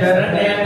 समर्पयामि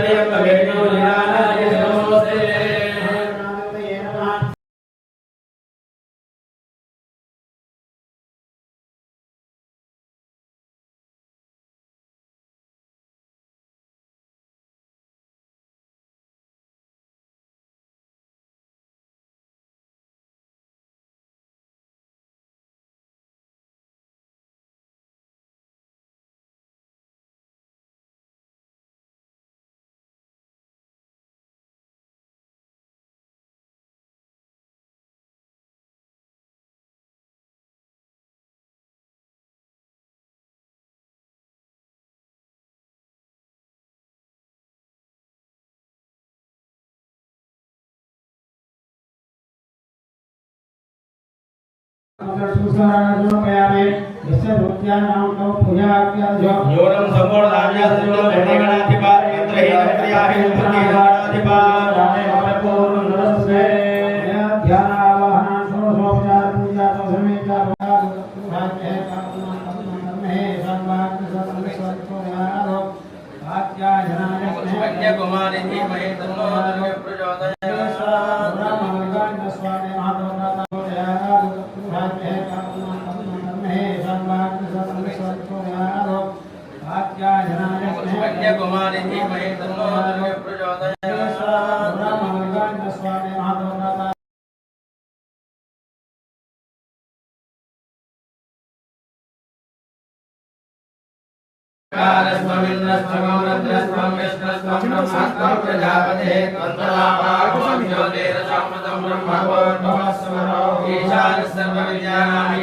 न्यूनं सपोर्टाभ्यासयोः घटिगणाधिपा यन्त्रयान्त्रयाभियन्त्रकेदानाधिपा रामे ममपूर्वं नरस्मे ध्यानावहनां सर्वसोपचार पूजा समेता भाग्ये कामनां कर्मे सर्वाग्नि सर्वे स्वत्वयारो भाग्या जनाय स्नेह कुमारे महे तन्नो प्रचोदय प्रजापते त्वन्तलाभागुषं ज्योतिरसामतं ब्रह्मवो नमः स्मरो ईशानः सर्वविद्यानामि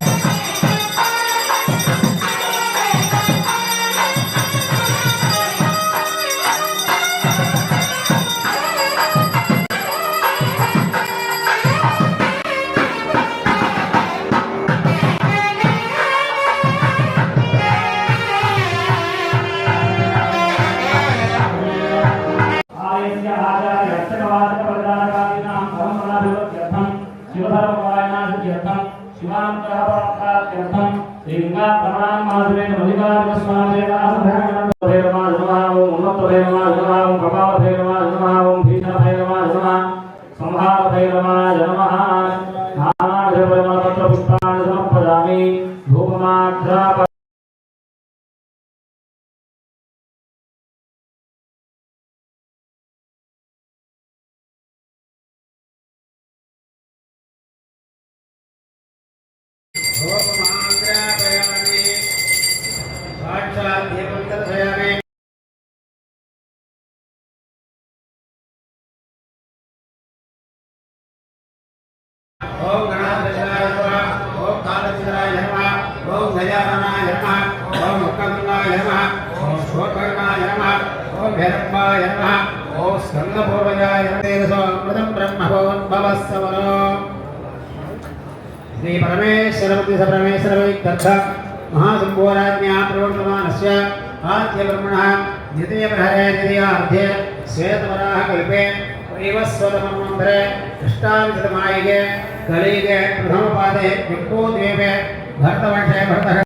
शिवधर्मपालनार्थं शिवानुग्रहपरत्यार्थं श्रीलिङ्गाप्रमाणां माधवेन धूपमाग्रापयामि साक्षात् दीपं दर्शयामि ओम गणाधीशाय नमः ओम कालचंद्राय नमः ओम गजाननाय नमः ओम मुक्कंदाय नमः ओम शोकर्णाय नमः ओम भैरवाय नमः ओम स्कंदपूर्वजाय नमः अमृतं ब्रह्मभवन्भवस्सवनो श्री परमेश्वरपति परमेश्वर वैकर्थ महासंभोराज्ञा प्रवर्तमानस्य आद्य ब्रह्मणः द्वितीय प्रहरे द्वितीयार्धे श्वेतवराह कल्पे वैवस्वतमन्वन्तरे अष्टाविशतमायिके कलियुगे प्रथमपादे विक्कोद्वीपे भरतवर्षे भरतः